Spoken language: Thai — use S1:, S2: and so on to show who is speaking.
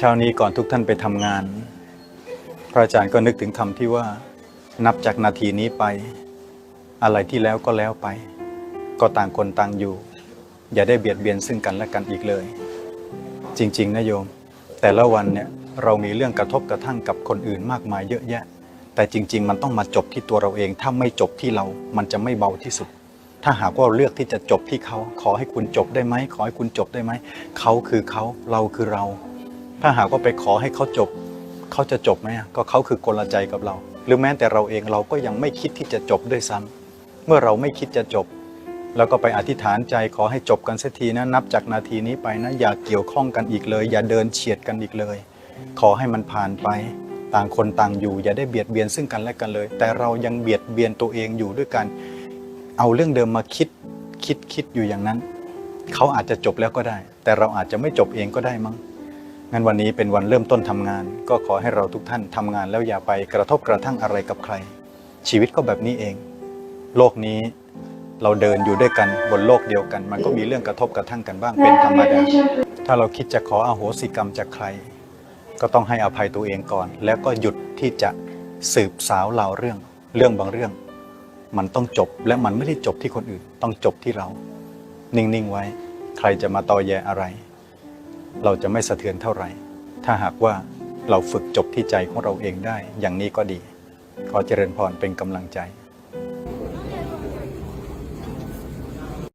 S1: เช้านี้ก่อนทุกท่านไปทำงาน พระอาจารย์ก็นึกถึงคำที่ว่า นับจากนาทีนี้ไป อะไรที่แล้วก็แล้วไป ก็ต่างคนต่างอยู่ อย่าได้เบียดเบียนซึ่งกันและกันอีกเลย จริง ๆนะโยม แต่ละวันเนี่ยเรามีเรื่องกระทบกระทั่งกับคนอื่นมากมายเยอะแยะ แต่จริง ๆ มันต้องมาจบที่ตัวเราเอง ถ้าไม่จบที่เรา มันจะไม่เบาที่สุด ถ้าหากว่าเลือกที่จะจบที่เขา ขอให้คุณจบได้ไหม ขอให้คุณจบได้ไหม เขาคือเขา เราคือเรา ถ้าหากว่าไปขอให้เขาจบ เขาจะจบไหมก็เขาคือกลใจกับเรา หรือแม้แต่เราเองเราก็ยังไม่คิดที่จะจบด้วยซ้ำเมื่อเราไม่คิดจะจบ แล้วก็ไปอธิษฐานใจขอให้จบกันสักทีนะนับจากนาทีนี้ไปนะอย่าเกี่ยวข้องกันอีกเลย อย่าเดินเฉียดกันอีกเลย ขอให้มันผ่านไปต่างคนต่างอยู่ อย่าได้เบียดเบียนซึ่งกันและกันเลย แต่เรายังเบียดเบียนตัวเองอยู่ด้วยกัน เอาเรื่องเดิมมาคิดคิดคิดอยู่อย่างนั้น เขาอาจจะจบแล้วก็ได้ แต่เราอาจจะไม่จบเองก็ได้มั้ง งั้นวันนี้เป็นวันเริ่มต้นทำงาน ก็ขอให้เราทุกท่านทำงานแล้วอย่าไปกระทบกระทั่งอะไรกับใคร ชีวิตก็แบบนี้เอง โลกนี้เราเดินอยู่ด้วยกันบนโลกเดียวกัน มันก็มีเรื่องกระทบกระทั่งกันบ้างเป็นธรรมดา ถ้าเราคิดจะขออโหสิกรรมจากใคร ก็ต้องให้อภัยตัวเองก่อน แล้วก็หยุดที่จะสืบสาวเล่าวเรื่อง เรื่องบางเรื่อง มันต้องจบและมันไม่ได้จบที่คนอื่น ต้องจบที่เรา นิ่งๆไว้ ใครจะมาตอแยอะไร เราจะไม่สะเทือนเท่าไหร่ ถ้าหากว่าเราฝึกจบที่ใจของเราเองได้ อย่างนี้ก็ดี ขอเจริญพรเป็นกำลังใจ